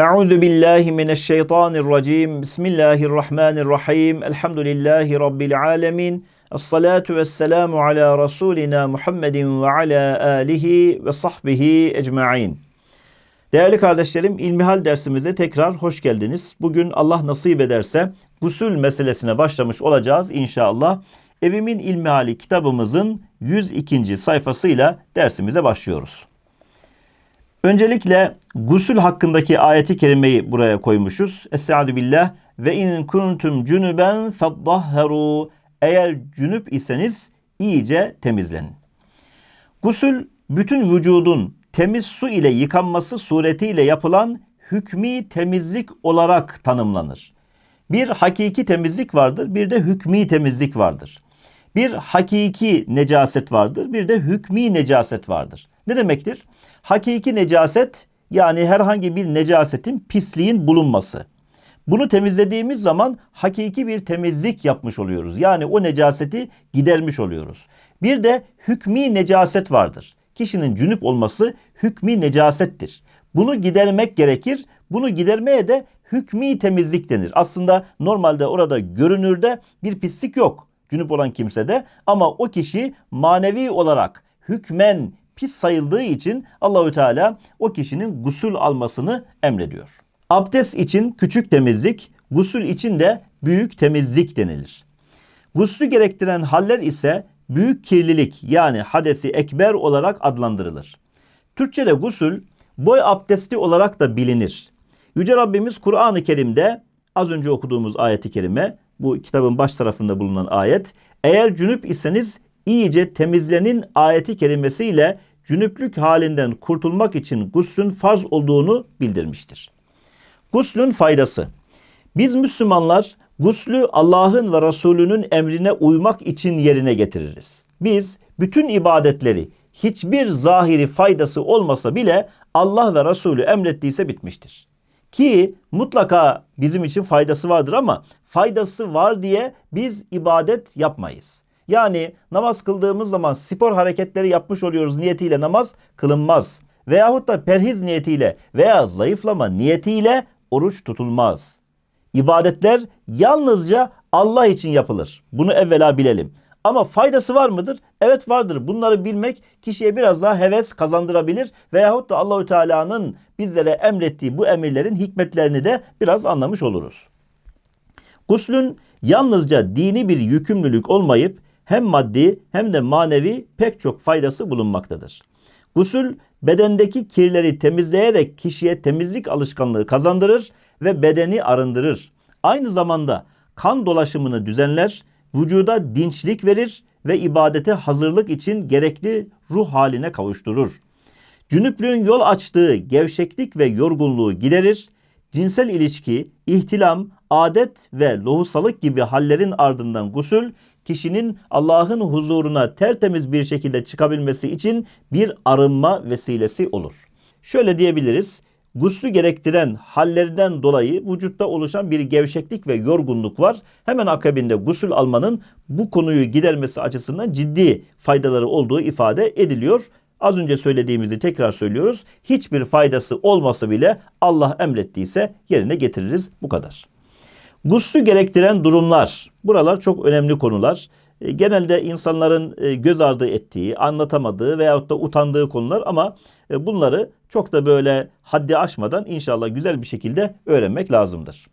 Euzu billahi mineşşeytanirracim. Bismillahirrahmanirrahim. Elhamdülillahi rabbil alamin. Essalatu vesselamu ala rasulina Muhammedin ve ala alihi ve sahbihi ecmaîn. Değerli kardeşlerim, İlmihal dersimize tekrar hoş geldiniz. Bugün Allah nasip ederse gusül meselesine başlamış olacağız inşallah. Evimin İlmihali kitabımızın 102. sayfasıyla dersimize başlıyoruz. Öncelikle gusül hakkındaki ayeti kerimeyi buraya koymuşuz. Estaizu billah ve in kuntum cunuben feddahharu eğer cünüp iseniz iyice temizlenin. Gusül bütün vücudun temiz su ile yıkanması suretiyle yapılan hükmi temizlik olarak tanımlanır. Bir hakiki temizlik vardır, bir de hükmi temizlik vardır. Bir hakiki necaset vardır, bir de hükmi necaset vardır. Ne demektir? Hakiki necaset yani herhangi bir necasetin, pisliğin bulunması. Bunu temizlediğimiz zaman hakiki bir temizlik yapmış oluyoruz. Yani o necaseti gidermiş oluyoruz. Bir de hükmi necaset vardır. Kişinin cünüp olması hükmi necasettir. Bunu gidermek gerekir. Bunu gidermeye de hükmi temizlik denir. Aslında normalde orada görünürde bir pislik yok cünüp olan kimsede ama o kişi manevi olarak hükmen pis sayıldığı için Allahü Teala o kişinin gusül almasını emrediyor. Abdest için küçük temizlik, gusül için de büyük temizlik denilir. Guslü gerektiren haller ise büyük kirlilik yani hadesi ekber olarak adlandırılır. Türkçede gusül boy abdesti olarak da bilinir. Yüce Rabbimiz Kur'an-ı Kerim'de az önce okuduğumuz ayeti kerime bu kitabın baş tarafında bulunan ayet eğer cünüp iseniz iyice temizlenin ayeti kerimesiyle cünüplük halinden kurtulmak için guslün farz olduğunu bildirmiştir. Guslün faydası. Biz Müslümanlar guslü Allah'ın ve Resulünün emrine uymak için yerine getiririz. Biz bütün ibadetleri hiçbir zahiri faydası olmasa bile Allah ve Resulü emrettiyse bitmiştir. Ki mutlaka bizim için faydası vardır ama faydası var diye biz ibadet yapmayız. Yani namaz kıldığımız zaman spor hareketleri yapmış oluyoruz niyetiyle namaz kılınmaz. Veyahut da perhiz niyetiyle veya zayıflama niyetiyle oruç tutulmaz. İbadetler yalnızca Allah için yapılır. Bunu evvela bilelim. Ama faydası var mıdır? Evet vardır. Bunları bilmek kişiye biraz daha heves kazandırabilir veyahut da Allahü Teala'nın bizlere emrettiği bu emirlerin hikmetlerini de biraz anlamış oluruz. Guslün yalnızca dini bir yükümlülük olmayıp hem maddi hem de manevi pek çok faydası bulunmaktadır. Gusül bedendeki kirleri temizleyerek kişiye temizlik alışkanlığı kazandırır ve bedeni arındırır. Aynı zamanda kan dolaşımını düzenler, vücuda dinçlik verir ve ibadete hazırlık için gerekli ruh haline kavuşturur. Cünüplüğün yol açtığı gevşeklik ve yorgunluğu giderir. Cinsel ilişki, ihtilam, adet ve lohusalık gibi hallerin ardından gusül kişinin Allah'ın huzuruna tertemiz bir şekilde çıkabilmesi için bir arınma vesilesi olur. Şöyle diyebiliriz. Guslü gerektiren hallerden dolayı vücutta oluşan bir gevşeklik ve yorgunluk var. Hemen akabinde gusül almanın bu konuyu gidermesi açısından ciddi faydaları olduğu ifade ediliyor. Az önce söylediğimizi tekrar söylüyoruz. Hiçbir faydası olmasa bile Allah emrettiyse yerine getiririz. Bu kadar. Guslü gerektiren durumlar. Buralar çok önemli konular. E, genelde insanların e, göz ardı ettiği, anlatamadığı veyahut da utandığı konular ama e, bunları çok da böyle haddi aşmadan inşallah güzel bir şekilde öğrenmek lazımdır.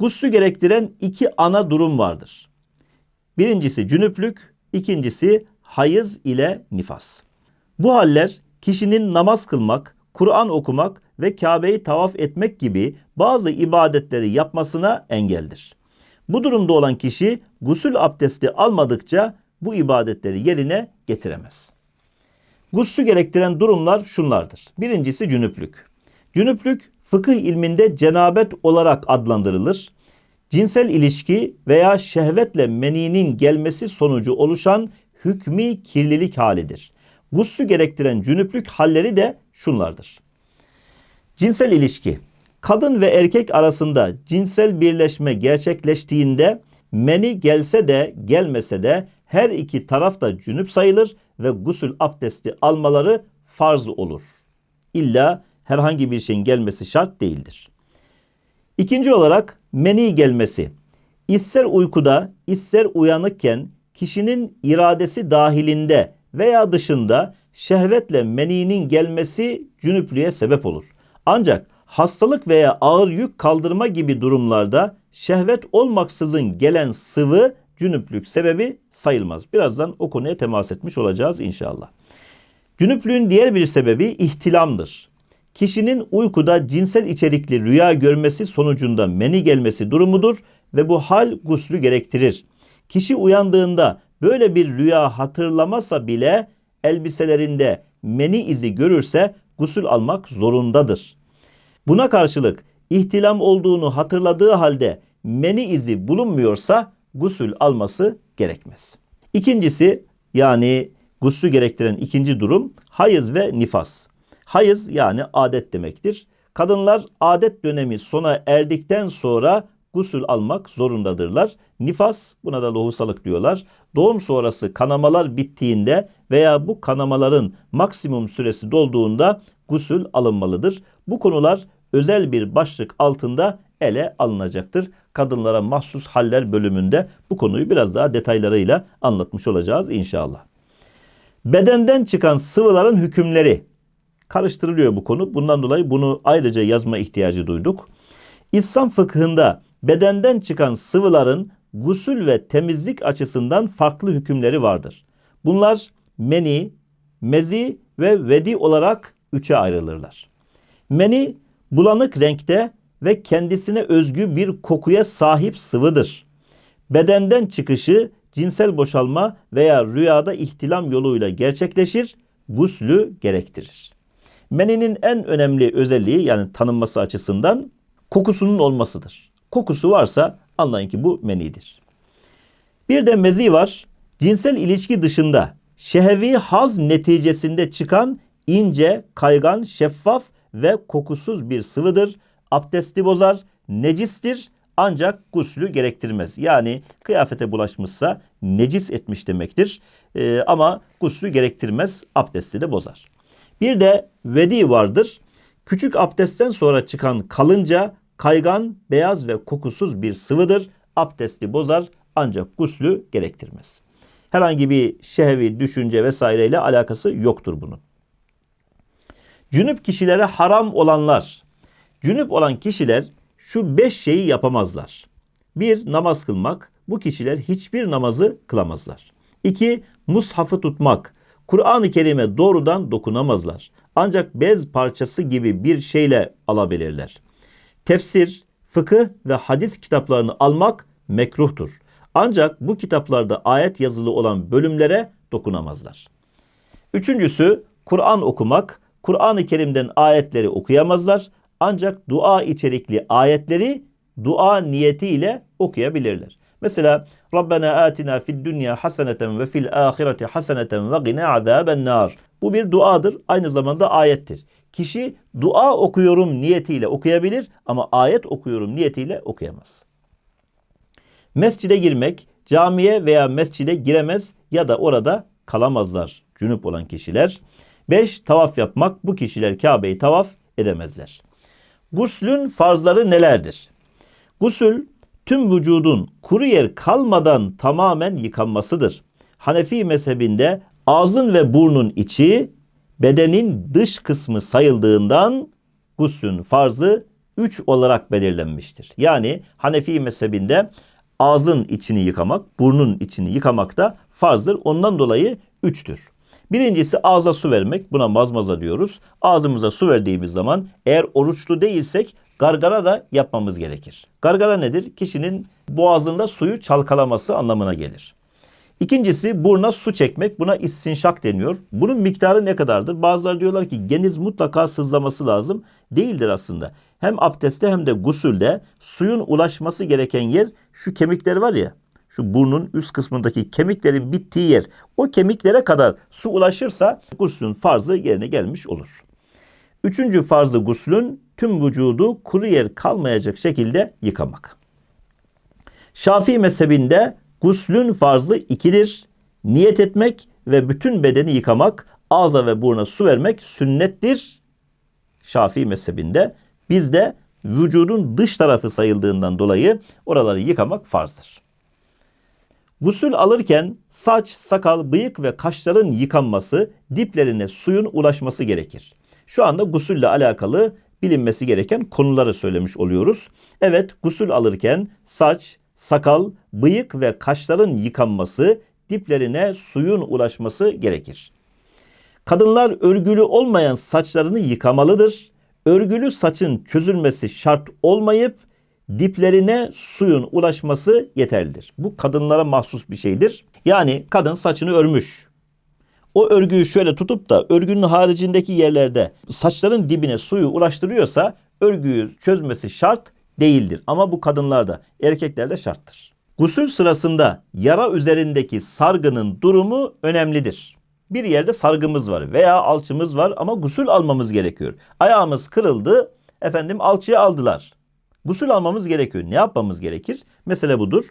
Guslü gerektiren iki ana durum vardır. Birincisi cünüplük, ikincisi hayız ile nifas. Bu haller kişinin namaz kılmak, Kur'an okumak ve Kabe'yi tavaf etmek gibi bazı ibadetleri yapmasına engeldir. Bu durumda olan kişi gusül abdesti almadıkça bu ibadetleri yerine getiremez. Guslü gerektiren durumlar şunlardır. Birincisi cünüplük. Cünüplük fıkıh ilminde cenabet olarak adlandırılır. Cinsel ilişki veya şehvetle meninin gelmesi sonucu oluşan hükmi kirlilik halidir. Guslü gerektiren cünüplük halleri de şunlardır. Cinsel ilişki. Kadın ve erkek arasında cinsel birleşme gerçekleştiğinde meni gelse de gelmese de her iki taraf da cünüp sayılır ve gusül abdesti almaları farz olur. İlla herhangi bir şeyin gelmesi şart değildir. İkinci olarak meni gelmesi. İster uykuda, ister uyanıkken kişinin iradesi dahilinde veya dışında şehvetle meninin gelmesi cünüplüğe sebep olur. Ancak hastalık veya ağır yük kaldırma gibi durumlarda şehvet olmaksızın gelen sıvı cünüplük sebebi sayılmaz. Birazdan o konuya temas etmiş olacağız inşallah. Cünüplüğün diğer bir sebebi ihtilamdır. Kişinin uykuda cinsel içerikli rüya görmesi sonucunda meni gelmesi durumudur ve bu hal guslü gerektirir. Kişi uyandığında böyle bir rüya hatırlamasa bile elbiselerinde meni izi görürse gusül almak zorundadır. Buna karşılık ihtilam olduğunu hatırladığı halde meni izi bulunmuyorsa gusül alması gerekmez. İkincisi yani guslü gerektiren ikinci durum hayız ve nifas. Hayız yani adet demektir. Kadınlar adet dönemi sona erdikten sonra gusül almak zorundadırlar. Nifas buna da lohusalık diyorlar. Doğum sonrası kanamalar bittiğinde veya bu kanamaların maksimum süresi dolduğunda gusül alınmalıdır. Bu konular özel bir başlık altında ele alınacaktır. Kadınlara mahsus haller bölümünde bu konuyu biraz daha detaylarıyla anlatmış olacağız inşallah. Bedenden çıkan sıvıların hükümleri karıştırılıyor bu konu. Bundan dolayı bunu ayrıca yazma ihtiyacı duyduk. İslam fıkhında bedenden çıkan sıvıların gusül ve temizlik açısından farklı hükümleri vardır. Bunlar meni, mezi ve vedi olarak üçe ayrılırlar. Meni bulanık renkte ve kendisine özgü bir kokuya sahip sıvıdır. Bedenden çıkışı cinsel boşalma veya rüyada ihtilam yoluyla gerçekleşir, guslü gerektirir. Meninin en önemli özelliği yani tanınması açısından kokusunun olmasıdır. Kokusu varsa anlayın ki bu menidir. Bir de mezi var. Cinsel ilişki dışında şehvi haz neticesinde çıkan ince, kaygan, şeffaf ve kokusuz bir sıvıdır. Abdesti bozar, necistir ancak guslü gerektirmez. Yani kıyafete bulaşmışsa necis etmiş demektir. Ee, ama guslü gerektirmez, abdesti de bozar. Bir de vedi vardır. Küçük abdestten sonra çıkan kalınca, kaygan, beyaz ve kokusuz bir sıvıdır. Abdesti bozar ancak guslü gerektirmez. Herhangi bir şehvi, düşünce vesaireyle alakası yoktur bunun. Cünüp kişilere haram olanlar. Cünüp olan kişiler şu beş şeyi yapamazlar. Bir, namaz kılmak. Bu kişiler hiçbir namazı kılamazlar. İki, mushafı tutmak. Kur'an-ı Kerim'e doğrudan dokunamazlar. Ancak bez parçası gibi bir şeyle alabilirler. Tefsir, fıkıh ve hadis kitaplarını almak mekruhtur. Ancak bu kitaplarda ayet yazılı olan bölümlere dokunamazlar. Üçüncüsü Kur'an okumak. Kur'an-ı Kerim'den ayetleri okuyamazlar. Ancak dua içerikli ayetleri dua niyetiyle okuyabilirler. Mesela Rabbena atina fid dünya haseneten ve fil ahireti haseneten ve gina azaben. Bu bir duadır, aynı zamanda ayettir. Kişi dua okuyorum niyetiyle okuyabilir ama ayet okuyorum niyetiyle okuyamaz. Mescide girmek, camiye veya mescide giremez ya da orada kalamazlar cünüp olan kişiler. 5. Tavaf yapmak. Bu kişiler Kabe'yi tavaf edemezler. Guslün farzları nelerdir? Gusül tüm vücudun kuru yer kalmadan tamamen yıkanmasıdır. Hanefi mezhebinde ağzın ve burnun içi bedenin dış kısmı sayıldığından guslün farzı 3 olarak belirlenmiştir. Yani Hanefi mezhebinde ağzın içini yıkamak, burnun içini yıkamak da farzdır. Ondan dolayı üçtür. Birincisi ağza su vermek. Buna mazmaza diyoruz. Ağzımıza su verdiğimiz zaman eğer oruçlu değilsek gargara da yapmamız gerekir. Gargara nedir? Kişinin boğazında suyu çalkalaması anlamına gelir. İkincisi buruna su çekmek. Buna istinşak deniyor. Bunun miktarı ne kadardır? Bazıları diyorlar ki geniz mutlaka sızlaması lazım. Değildir aslında. Hem abdestte hem de gusülde suyun ulaşması gereken yer şu kemikleri var ya şu burnun üst kısmındaki kemiklerin bittiği yer o kemiklere kadar su ulaşırsa guslün farzı yerine gelmiş olur. Üçüncü farzı guslün tüm vücudu kuru yer kalmayacak şekilde yıkamak. Şafii mezhebinde guslün farzı ikidir. Niyet etmek ve bütün bedeni yıkamak, ağza ve buruna su vermek sünnettir. Şafii mezhebinde. Bizde vücudun dış tarafı sayıldığından dolayı oraları yıkamak farzdır. Gusül alırken saç, sakal, bıyık ve kaşların yıkanması, diplerine suyun ulaşması gerekir. Şu anda gusülle alakalı bilinmesi gereken konuları söylemiş oluyoruz. Evet, gusül alırken saç, sakal, bıyık ve kaşların yıkanması, diplerine suyun ulaşması gerekir. Kadınlar örgülü olmayan saçlarını yıkamalıdır. Örgülü saçın çözülmesi şart olmayıp diplerine suyun ulaşması yeterlidir. Bu kadınlara mahsus bir şeydir. Yani kadın saçını örmüş. O örgüyü şöyle tutup da örgünün haricindeki yerlerde saçların dibine suyu ulaştırıyorsa örgüyü çözmesi şart değildir. Ama bu kadınlarda, erkeklerde şarttır. Gusül sırasında yara üzerindeki sargının durumu önemlidir. Bir yerde sargımız var veya alçımız var ama gusül almamız gerekiyor. Ayağımız kırıldı, efendim alçıyı aldılar. Gusül almamız gerekiyor. Ne yapmamız gerekir? Mesele budur.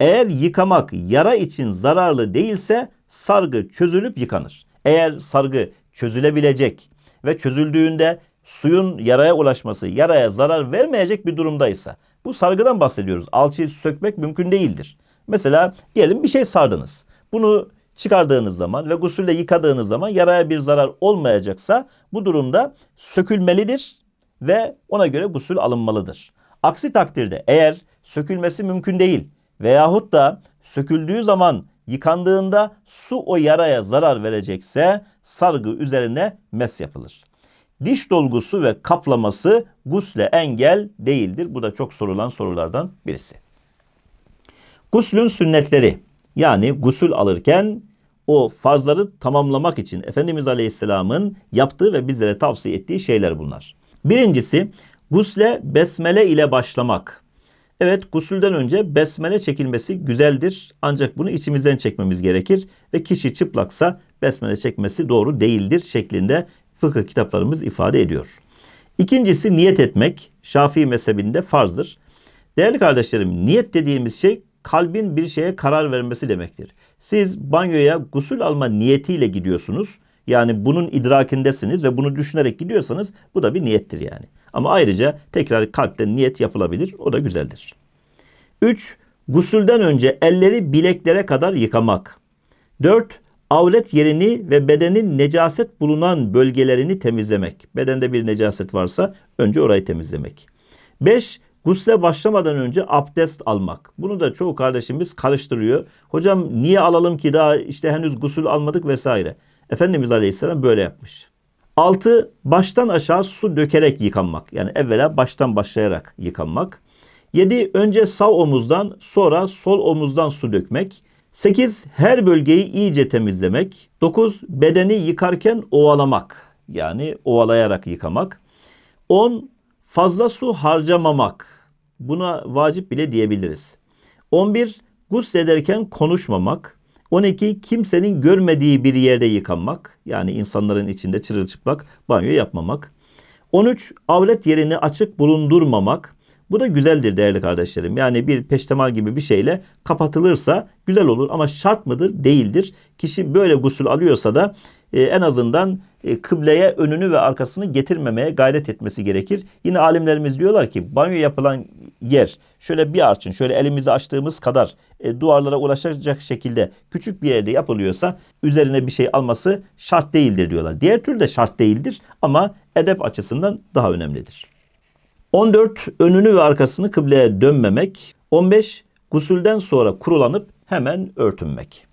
Eğer yıkamak yara için zararlı değilse sargı çözülüp yıkanır. Eğer sargı çözülebilecek ve çözüldüğünde suyun yaraya ulaşması, yaraya zarar vermeyecek bir durumdaysa bu sargıdan bahsediyoruz. Alçıyı sökmek mümkün değildir. Mesela diyelim bir şey sardınız. Bunu çıkardığınız zaman ve gusülle yıkadığınız zaman yaraya bir zarar olmayacaksa bu durumda sökülmelidir ve ona göre gusül alınmalıdır. Aksi takdirde eğer sökülmesi mümkün değil veyahut da söküldüğü zaman yıkandığında su o yaraya zarar verecekse sargı üzerine mes yapılır. Diş dolgusu ve kaplaması gusle engel değildir. Bu da çok sorulan sorulardan birisi. Guslün sünnetleri yani gusül alırken o farzları tamamlamak için Efendimiz Aleyhisselam'ın yaptığı ve bizlere tavsiye ettiği şeyler bunlar. Birincisi gusle besmele ile başlamak. Evet gusülden önce besmele çekilmesi güzeldir ancak bunu içimizden çekmemiz gerekir ve kişi çıplaksa besmele çekmesi doğru değildir şeklinde fıkıh kitaplarımız ifade ediyor. İkincisi niyet etmek Şafii mezhebinde farzdır. Değerli kardeşlerim niyet dediğimiz şey kalbin bir şeye karar vermesi demektir. Siz banyoya gusül alma niyetiyle gidiyorsunuz. Yani bunun idrakindesiniz ve bunu düşünerek gidiyorsanız bu da bir niyettir yani. Ama ayrıca tekrar kalpten niyet yapılabilir. O da güzeldir. 3. Gusülden önce elleri bileklere kadar yıkamak. 4. Avret yerini ve bedenin necaset bulunan bölgelerini temizlemek. Bedende bir necaset varsa önce orayı temizlemek. 5. Gusle başlamadan önce abdest almak. Bunu da çoğu kardeşimiz karıştırıyor. Hocam niye alalım ki daha işte henüz gusül almadık vesaire. Efendimiz Aleyhisselam böyle yapmış. 6. Baştan aşağı su dökerek yıkanmak. Yani evvela baştan başlayarak yıkanmak. 7. Önce sağ omuzdan sonra sol omuzdan su dökmek. 8. Her bölgeyi iyice temizlemek. 9. Bedeni yıkarken ovalamak. Yani ovalayarak yıkamak. 10. Fazla su harcamamak. Buna vacip bile diyebiliriz. 11. Guslederken konuşmamak. 12. Kimsenin görmediği bir yerde yıkanmak. Yani insanların içinde çırılçıplak banyo yapmamak. 13. Avret yerini açık bulundurmamak. Bu da güzeldir değerli kardeşlerim. Yani bir peştemal gibi bir şeyle kapatılırsa güzel olur ama şart mıdır? Değildir. Kişi böyle gusül alıyorsa da e, en azından e, kıbleye önünü ve arkasını getirmemeye gayret etmesi gerekir. Yine alimlerimiz diyorlar ki banyo yapılan yer şöyle bir arçın şöyle elimizi açtığımız kadar e, duvarlara ulaşacak şekilde küçük bir yerde yapılıyorsa üzerine bir şey alması şart değildir diyorlar. Diğer türlü de şart değildir ama edep açısından daha önemlidir. 14 önünü ve arkasını kıbleye dönmemek. 15 gusülden sonra kurulanıp hemen örtünmek.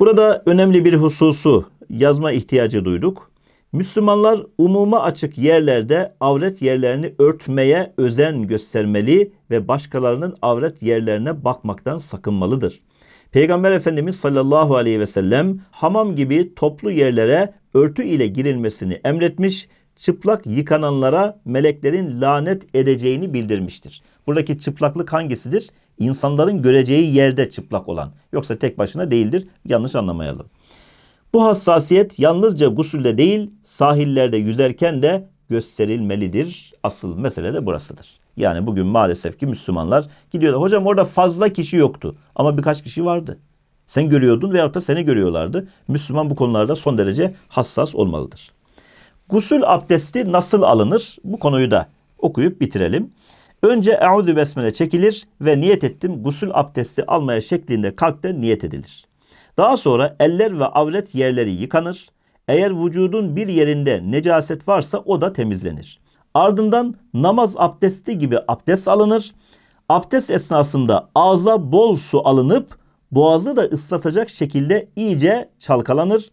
Burada önemli bir hususu yazma ihtiyacı duyduk. Müslümanlar umuma açık yerlerde avret yerlerini örtmeye özen göstermeli ve başkalarının avret yerlerine bakmaktan sakınmalıdır. Peygamber Efendimiz sallallahu aleyhi ve sellem hamam gibi toplu yerlere örtü ile girilmesini emretmiş, çıplak yıkananlara meleklerin lanet edeceğini bildirmiştir. Buradaki çıplaklık hangisidir? İnsanların göreceği yerde çıplak olan. Yoksa tek başına değildir. Yanlış anlamayalım. Bu hassasiyet yalnızca gusülde değil, sahillerde yüzerken de gösterilmelidir. Asıl mesele de burasıdır. Yani bugün maalesef ki Müslümanlar gidiyorlar. Hocam orada fazla kişi yoktu ama birkaç kişi vardı. Sen görüyordun veyahut da seni görüyorlardı. Müslüman bu konularda son derece hassas olmalıdır. Gusül abdesti nasıl alınır? Bu konuyu da okuyup bitirelim. Önce Eûzü Besmele çekilir ve niyet ettim gusül abdesti almaya şeklinde kalpte niyet edilir. Daha sonra eller ve avret yerleri yıkanır. Eğer vücudun bir yerinde necaset varsa o da temizlenir. Ardından namaz abdesti gibi abdest alınır. Abdest esnasında ağza bol su alınıp boğazı da ıslatacak şekilde iyice çalkalanır.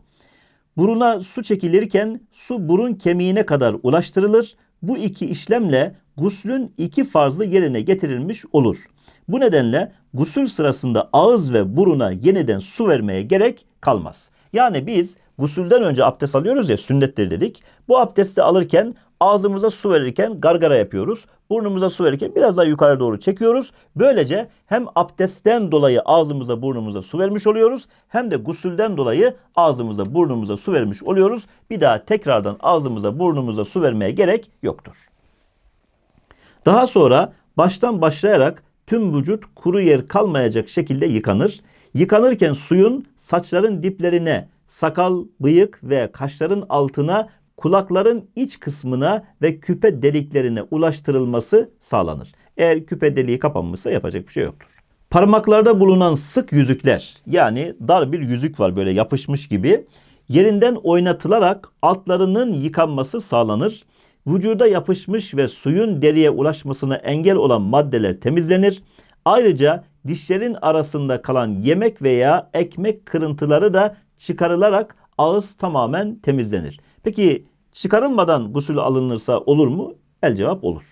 Buruna su çekilirken su burun kemiğine kadar ulaştırılır. Bu iki işlemle guslün iki farzı yerine getirilmiş olur. Bu nedenle gusül sırasında ağız ve buruna yeniden su vermeye gerek kalmaz. Yani biz gusülden önce abdest alıyoruz ya sünnettir dedik. Bu abdesti alırken ağzımıza su verirken gargara yapıyoruz. Burnumuza su verirken biraz daha yukarı doğru çekiyoruz. Böylece hem abdestten dolayı ağzımıza burnumuza su vermiş oluyoruz hem de gusülden dolayı ağzımıza burnumuza su vermiş oluyoruz. Bir daha tekrardan ağzımıza burnumuza su vermeye gerek yoktur. Daha sonra baştan başlayarak tüm vücut kuru yer kalmayacak şekilde yıkanır. Yıkanırken suyun saçların diplerine, sakal, bıyık ve kaşların altına, kulakların iç kısmına ve küpe deliklerine ulaştırılması sağlanır. Eğer küpe deliği kapanmışsa yapacak bir şey yoktur. Parmaklarda bulunan sık yüzükler yani dar bir yüzük var böyle yapışmış gibi yerinden oynatılarak altlarının yıkanması sağlanır. Vücuda yapışmış ve suyun deriye ulaşmasına engel olan maddeler temizlenir. Ayrıca dişlerin arasında kalan yemek veya ekmek kırıntıları da çıkarılarak ağız tamamen temizlenir. Peki çıkarılmadan gusül alınırsa olur mu? El cevap olur.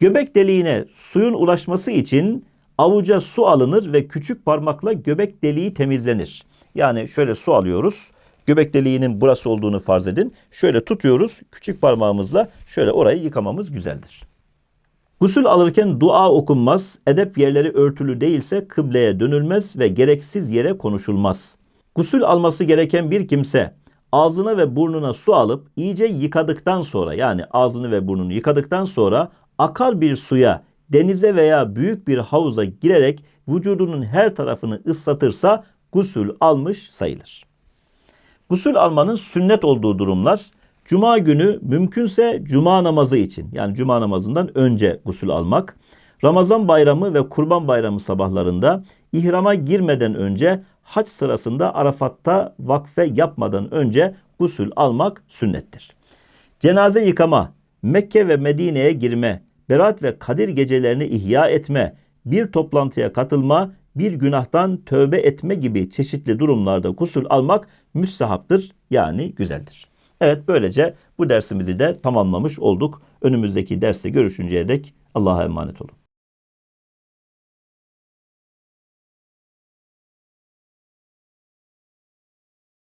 Göbek deliğine suyun ulaşması için avuca su alınır ve küçük parmakla göbek deliği temizlenir. Yani şöyle su alıyoruz. Göbek deliğinin burası olduğunu farz edin. Şöyle tutuyoruz. Küçük parmağımızla şöyle orayı yıkamamız güzeldir. Gusül alırken dua okunmaz, edep yerleri örtülü değilse kıbleye dönülmez ve gereksiz yere konuşulmaz. Gusül alması gereken bir kimse ağzına ve burnuna su alıp iyice yıkadıktan sonra yani ağzını ve burnunu yıkadıktan sonra akar bir suya, denize veya büyük bir havuza girerek vücudunun her tarafını ıslatırsa gusül almış sayılır. Gusül almanın sünnet olduğu durumlar Cuma günü mümkünse cuma namazı için yani cuma namazından önce gusül almak. Ramazan bayramı ve kurban bayramı sabahlarında ihrama girmeden önce hac sırasında Arafat'ta vakfe yapmadan önce gusül almak sünnettir. Cenaze yıkama, Mekke ve Medine'ye girme, Berat ve Kadir gecelerini ihya etme, bir toplantıya katılma, bir günahtan tövbe etme gibi çeşitli durumlarda gusül almak müstehaptır yani güzeldir. Evet böylece bu dersimizi de tamamlamış olduk. Önümüzdeki derste görüşünceye dek Allah'a emanet olun.